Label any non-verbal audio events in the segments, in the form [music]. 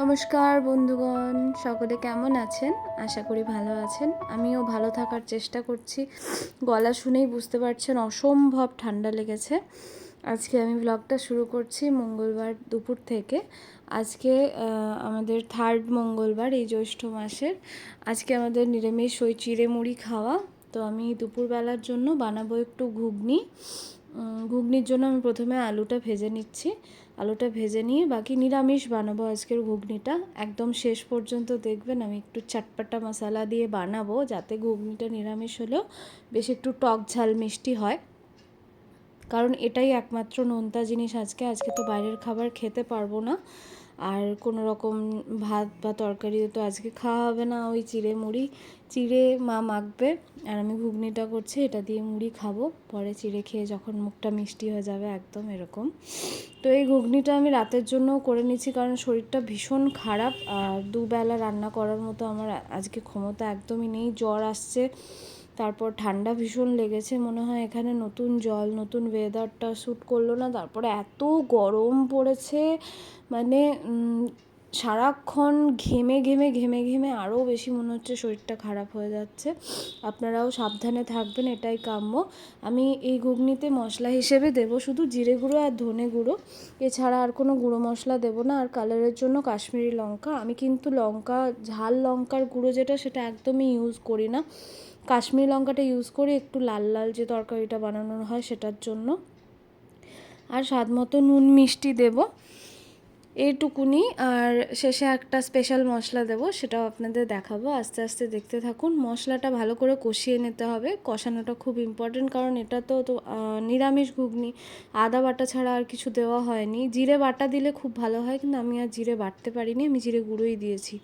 নমস্কার বন্ধুগণ, সকলে কেমন আছেন? আশা করি ভালো আছেন। আমিও ভালো থাকার চেষ্টা করছি। গলা শুনেই বুঝতে পারছেন অসম্ভব ঠান্ডা লেগেছে। আজকে আমি ব্লগটা শুরু করছি মঙ্গলবার দুপুর থেকে। আজকে আমাদের থার্ড মঙ্গলবার, এই জ্যৈষ্ঠ মাসের। আজকে আমাদের নিরামিষ ওই চিড়ে মুড়ি খাওয়া। তো আমি দুপুরবেলার জন্য বানাবো একটু ঘুগনি। ঘুগনির জন্য আমি প্রথমে আলুটা ভেজে নিচ্ছি। আলুটা ভেজে নিয়ে বাকি নিরামিষ বানাবো আজকের ঘুগনিটা। একদম শেষ পর্যন্ত দেখবেন আমি একটু চাটপাটা মশলা দিয়ে বানাবো যাতে ঘুগনিটা নিরামিষ হলেও বেশ একটু টক ঝাল মিষ্টি হয়। কারণ এটাই একমাত্র নোনতা জিনিস আজকে। আজকে তো বাইরের খাবার খেতে পারব না। আর কোনো রকম ভাত বা তরকারি তো আজকে খাওয়া হবে না, ওই চিড়ে মুড়ি। চিড়ে মা মাখবে আর আমি ঘুগনিটা করছি, এটা দিয়ে মুড়ি খাব। পরে চিড়ে খেয়ে যখন মুখটা মিষ্টি হয়ে যাবে, একদম এরকম। তো এই ঘুগনিটা আমি রাতের জন্যও করে নিচ্ছি কারণ শরীরটা ভীষণ খারাপ। আর দুবেলা রান্না করার মতো আমার আজকে ক্ষমতা একদমই নেই। জ্বর আসছে তারপর ঠান্ডা ভীষণ লেগেছে, মনে হয় এখানে নতুন জল, নতুন ওয়েদারটা শ্যুট করল না। তারপরে এত গরম পড়েছে মানে সারাক্ষণ ঘেমে ঘেমে ঘেমে ঘেমে আরও বেশি মনে হচ্ছে শরীরটা খারাপ হয়ে যাচ্ছে। আপনারাও সাবধানে থাকবেন, এটাই কাম্য। আমি এই ঘুগনিতে মশলা হিসেবে দেবো শুধু জিরে গুঁড়ো আর ধনে গুঁড়ো। এছাড়া আর কোনো গুঁড়ো মশলা দেবো না। আর কালারের জন্য কাশ্মীরি লঙ্কা। আমি কিন্তু লঙ্কা, ঝাল লঙ্কার গুঁড়ো যেটা, সেটা একদমই ইউজ করি না। কাশ্মীরি লঙ্কাটা ইউজ করে একটু লাল লাল যে তরকারিটা বানানো হয় সেটার জন্য। আর স্বাদ মতো নুন মিষ্টি দেব। এইটুকুনি আর শেষে একটা স্পেশাল মশলা দেবো, সেটাও আপনাদের দেখাবো। আস্তে আস্তে দেখতে থাকুন। মশলাটা ভালো করে কষিয়ে নিতে হবে। কষানোটা খুব ইম্পর্টেন্ট কারণ এটা তো তো নিরামিষ ঘুগনি। আদা বাটা ছাড়া আর কিছু দেওয়া হয়নি। জিরে বাটা দিলে খুব ভালো হয়, কিন্তু আমি আর জিরে বাটতে পারিনি। আমি জিরে গুঁড়োই দিয়েছি।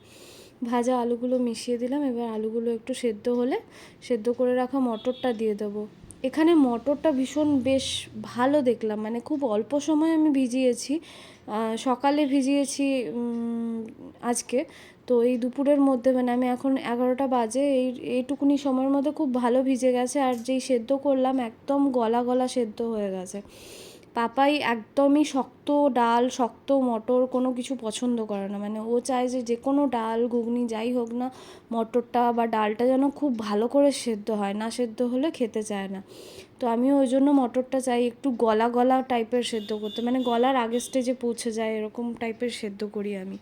ভাজা আলুগুলো মিশিয়ে দিলাম, এবার আলুগুলো একটু সেদ্ধ হলে সেদ্ধ করে রাখা মটরটা দিয়ে দেবো। এখানে মটরটা ভীষণ বেশ ভালো দেখলাম মানে খুব অল্প সময় আমি ভিজিয়েছি সকালে ভিজিয়েছি আজকে। তো এই দুপুরের মধ্যে মানে আমি এখন এগারোটা বাজে, এই, এইটুকুনি সময়ের মধ্যে খুব ভালো ভিজে গেছে, আর যেই সেদ্ধ করলাম একদম গলা গলা সেদ্ধ হয়ে গেছে। পাপাই একদমই শক্ত ডাল, শক্ত মটর কোনো কিছু পছন্দ করে না। মানে ও চায় যে যে কোনো ডাল, ঘুগনি, যাই হোক না মটরটা বা ডালটা যেন খুব ভালো করে সেদ্ধ হয়, না সেদ্ধ হলে খেতে চায় না। তো আমি ওই জন্য মটরটা চাই একটু গলা গলা টাইপের সেদ্ধ করতে। মানে গলার আগের স্টেজে পৌঁছে যায়, এরকম টাইপের সেদ্ধ করি আমি।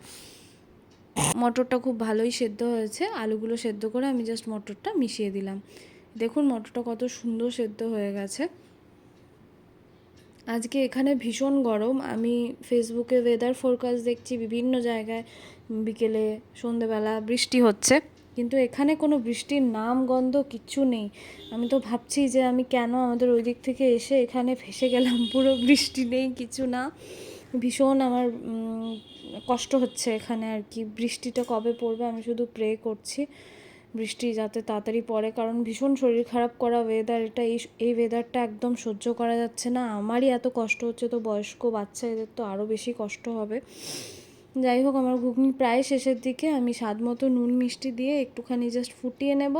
মটরটা খুব ভালোই সেদ্ধ হয়েছে। আলুগুলো সেদ্ধ করে আমি জাস্ট মটরটা মিশিয়ে দিলাম। দেখুন মটরটা কত সুন্দর সেদ্ধ হয়ে গেছে। আজকে এখানে ভীষণ গরম। আমি ফেসবুকে ওয়েদার ফোরকাস্ট দেখছি, বিভিন্ন জায়গায় বিকেলে, সন্ধেবেলা বৃষ্টি হচ্ছে। কিন্তু এখানে কোনো বৃষ্টির নাম, গন্ধ কিচ্ছু নেই। আমি তো ভাবছি যে আমি কেন আমাদের ওই দিক থেকে এসে এখানে ফেসে গেলাম? পুরো বৃষ্টি নেই, কিছু না। ভীষণ আমার কষ্ট হচ্ছে এখানে আর কি। বৃষ্টিটা কবে পড়বে আমি শুধু প্রে করছি। বৃষ্টি যাতে তাড়াতাড়ি পড়ে, কারণ ভীষণ শরীর খারাপ করা ওয়েদার এটা এই এই ওয়েদারটা একদম সহ্য করা যাচ্ছে না। আমারই এত কষ্ট হচ্ছে, তো বয়স্ক বাচ্চা এদের তো আরও বেশি কষ্ট হবে। যাই হোক, আমার ঘুগনি প্রায় শেষের দিকে, আমি স্বাদ মতো নুন, মিষ্টি দিয়ে একটুখানি জাস্ট ফুটিয়ে নেব।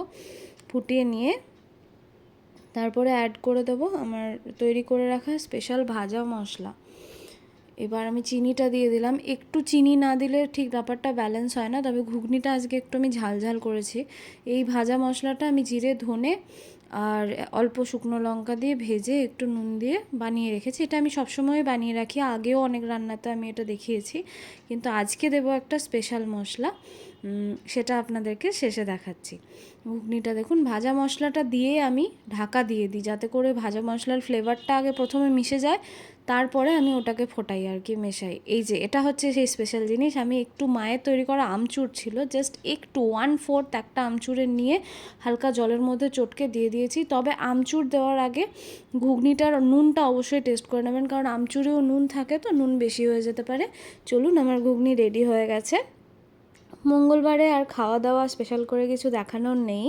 ফুটিয়ে নিয়ে তারপরে অ্যাড করে দেবো আমার তৈরি করে রাখা স্পেশাল ভাজা মশলা। এবার আমি চিনিটা দিয়ে দিলাম। একটু চিনি না দিলে ঠিক ব্যাপারটা ব্যালেন্স হয় না। তবে ঘুগনিটা আজকে একটু আমি ঝাল ঝাল করেছি। এই ভাজা মশলাটা আমি জিরে, ধনে আর অল্প শুকনো লঙ্কা দিয়ে ভেজে একটু নুন দিয়ে বানিয়ে রেখেছি। এটা আমি সবসময় বানিয়ে রাখি। আগেও অনেক রান্নাতে আমি এটা দেখিয়েছি। কিন্তু আজকে দেবো একটা স্পেশাল মশলা। সেটা আপনাদেরকে শেষে দেখাচ্ছি। ঘুগনিটা দেখুন, ভাজা মশলাটা দিয়ে আমি ঢাকা দিয়ে দিই। যাতে করে ভাজা মশলার ফ্লেভারটা আগে প্রথমে মিশে যায়। তারপরে আমি ওটাকে ফোটাই আর কি, মেশাই। এই যে, এটা হচ্ছে সেই স্পেশাল জিনিস। আমি একটু মায়ের তৈরি করা আমচুর ছিল জাস্ট একটু ওয়ান ফোর্থ একটা আমচুরের নিয়ে হালকা জলের মধ্যে চটকে দিয়ে দিয়েছি। তবে আমচুর দেওয়ার আগে ঘুগনিটার নুনটা অবশ্যই টেস্ট করে নেবেন, কারণ আমচুরেও নুন থাকে তো, নুন বেশি হয়ে যেতে পারে। চলুন, আমার ঘুগনি রেডি হয়ে গেছে। মঙ্গলবারে আর খাওয়া দাওয়া স্পেশাল করে কিছু দেখানোর নেই।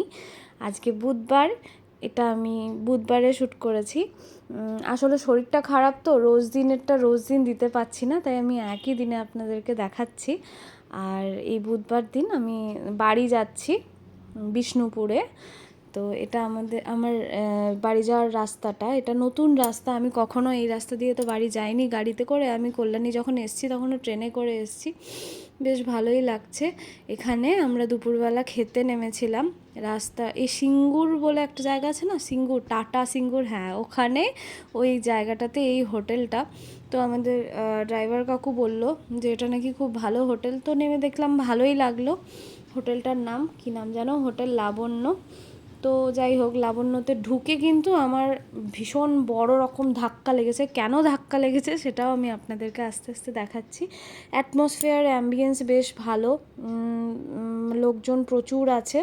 আজকে বুধবার এটা আমি বুধবারে শ্যুট করেছি। আসলে শরীরটা খারাপ তো, রোজ দিনেরটা রোজ দিন দিতে পারছি না, তাই আমি একই দিনে আপনাদেরকে দেখাচ্ছি। আর এই বুধবার দিন আমি বাড়ি যাচ্ছি, বিষ্ণুপুরে। তো এটা আমাদের, আমার বাড়ি যাওয়ার রাস্তাটা, এটা নতুন রাস্তা, আমি কখনো এই রাস্তা দিয়ে তো বাড়ি যাইনি, গাড়িতে করে আমি কল্যাণী যখন এসেছি, তখনও ট্রেনে করে এসেছি। বেশ ভালোই লাগছে। এখানে আমরা দুপুরবেলা খেতে নেমেছিলাম। রাস্তা, এই সিঙ্গুর বলে একটা জায়গা আছে না? সিঙ্গুর, টাটা সিঙ্গুর হ্যাঁ ওখানে ওই জায়গাটাতে এই হোটেলটা। তো আমাদের ড্রাইভার কাকু বলল যে, এটা নাকি খুব ভালো হোটেল। তো নেমে দেখলাম, ভালোই লাগল। হোটেলটার নাম, কি নাম জানো হোটেল লাবণ্য। তো যাই হোক, লাবণ্যতে ঢুকে কিন্তু আমার ভীষণ বড় রকম ধাক্কা লেগেছে। কেন ধাক্কা লেগেছে সেটাও আমি আপনাদেরকে আস্তে আস্তে দেখাচ্ছি। অ্যাটমসফিয়ার অ্যাম্বিয়েন্স বেশ ভালো। লোকজন প্রচুর আছে।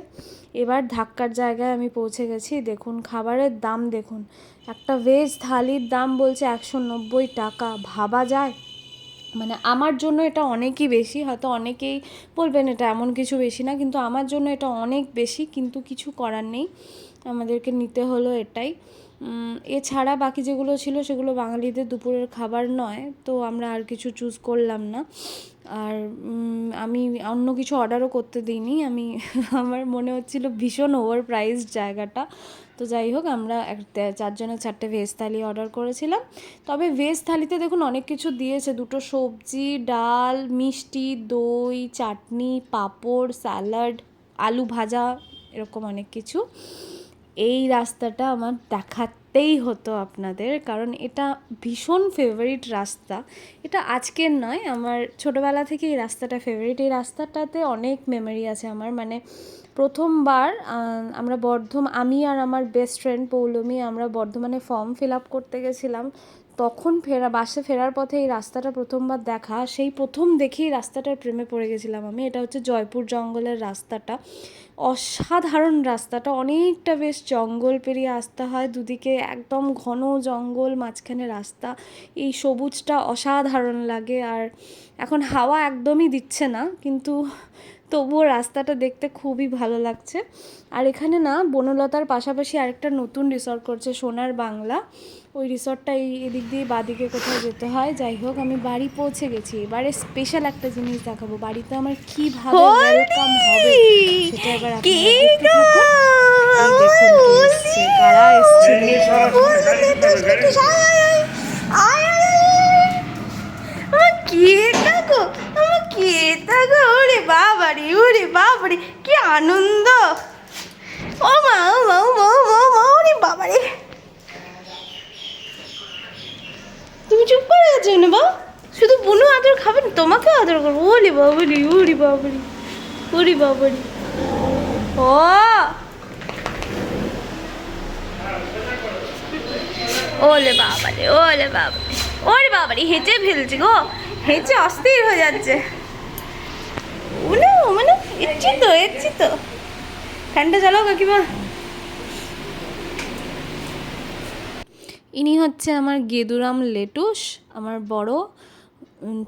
এবার ধাক্কার জায়গায় আমি পৌঁছে গেছি। দেখুন, খাবারের দাম দেখুন। একটা ভেজ থালির দাম বলছে একশো নব্বই টাকা। ভাবা যায়? মানে আমার জন্য এটা অনেকই বেশি, হয়তো অনেকেই বলবেন এটা এমন কিছু বেশি না, কিন্তু আমার জন্য এটা অনেক বেশি, কিন্তু কিছু করার নেই। আমাদেরকে নিতে হলো এটাই। এছাড়া বাকি যেগুলো ছিল সেগুলো বাঙালিদের দুপুরের খাবার নয়, তো আমরা আর কিছু চুজ করলাম না। আর আমি অন্য কিছু অর্ডারও করতে দিইনি, আমি, [laughs] আমার মনে হচ্ছিল ভীষণ ওভার প্রাইস জায়গাটা। তো যাই হোক, আমরা চারজনের চারটে ভেজ থালি অর্ডার করেছিলাম। তবে ভেজ থালিতে দেখুন অনেক কিছু দিয়েছে। দুটো সবজি, ডাল, মিষ্টি, দই, চাটনি, পাঁপড়, স্যালাড, আলু ভাজা, এরকম অনেক কিছু। এই রাস্তাটা আমার দেখাতেই হতো আপনাদের, কারণ এটা ভীষণ ফেভারিট রাস্তা। এটা আজকের নয়, আমার ছোটোবেলা থেকে এই রাস্তাটা ফেভারিট এই রাস্তাটাতে অনেক মেমোরি আছে আমার মানে প্রথমবার আমরা বর্ধম, আমি আর আমার বেস্ট ফ্রেন্ড পৌলমি, আমরা বর্ধমানে ফর্ম ফিল আপ করতে গেছিলাম। তখন ফেরা, বাসে ফেরার পথে এই রাস্তাটা প্রথমবার দেখা, সেই প্রথম দেখেই রাস্তাটার প্রেমে পড়ে গেছিলাম আমি। এটা হচ্ছে জয়পুর জঙ্গলের রাস্তাটা। অসাধারণ রাস্তাটা, অনেকটা বেশ জঙ্গল পেরিয়ে আসতে হয়, দুদিকে একদম ঘন জঙ্গল, মাঝখানে রাস্তা। এই সবুজটা অসাধারণ লাগে আর এখন হাওয়া একদমই দিচ্ছে না, কিন্তু তবুও রাস্তাটা দেখতে খুবই ভালো লাগছে। আর এখানে না বনলতার পাশাপাশি আরেকটা নতুন রিসর্ট করছে সোনার বাংলা। ওই রিসর্টটা এই এদিক দিয়ে বাদিকে কোথাও যেতে হয়। যাই হোক আমি বাড়ি পৌঁছে গেছি। এবারে স্পেশাল একটা জিনিস দেখাবো। বাড়িতে আমার কীভাবে ওয়েলকাম হবে সেটা এবার আপনারা দেখতে থাকুন। এই দেখুন কে কারা এসছে। ওরে বাবারে, কি আনন্দ। ও মা ও মা ও মা ও মা ও মা, ওরে বাবারে। তুমি চুপ করে আছো না বাবা? শুধু বুনু আদর খাবে না তোমাকে আদর করব। ওরে বাবারি ওরে বাবারি ওরে বাবারি। ও। ওলে বাবারে ওলে বাবারে, ওরে বাবারে, হেঁচে ফেলছে গো। হেঁচে অস্থির হয়ে যাচ্ছে। তো তো। চালাও কাকিমা। ইনি হচ্ছে আমার গেদুরাম লেটুস, আমার বড়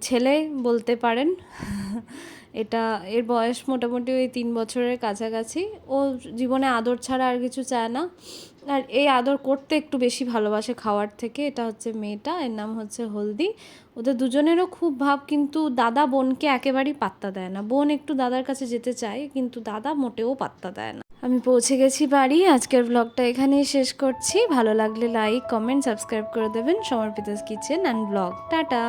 ছেলে বলতে পারেন। এটা, এর বয়স মোটামুটি ওই তিন বছরের কাছাকাছি। ও জীবনে আদর ছাড়া আর কিছু চায় না। আর এই আদর করতে একটু বেশি ভালোবাসে খাওয়ার থেকে, এটা হচ্ছে মেয়েটা, এর নাম হচ্ছে হলদি। ওদের দুজনেরও খুব ভাব, কিন্তু দাদা বোনকে একেবারেই পাত্তা দেয় না। বোন একটু দাদার কাছে যেতে চায়, কিন্তু দাদা মোটেও পাত্তা দেয় না। আমি পৌঁছে গেছি বাড়ি, আজকের ব্লগটা এখানেই শেষ করছি। ভালো লাগলে লাইক কমেন্ট সাবস্ক্রাইব করে দেবেন। Samarpita's kitchen and vlog tata!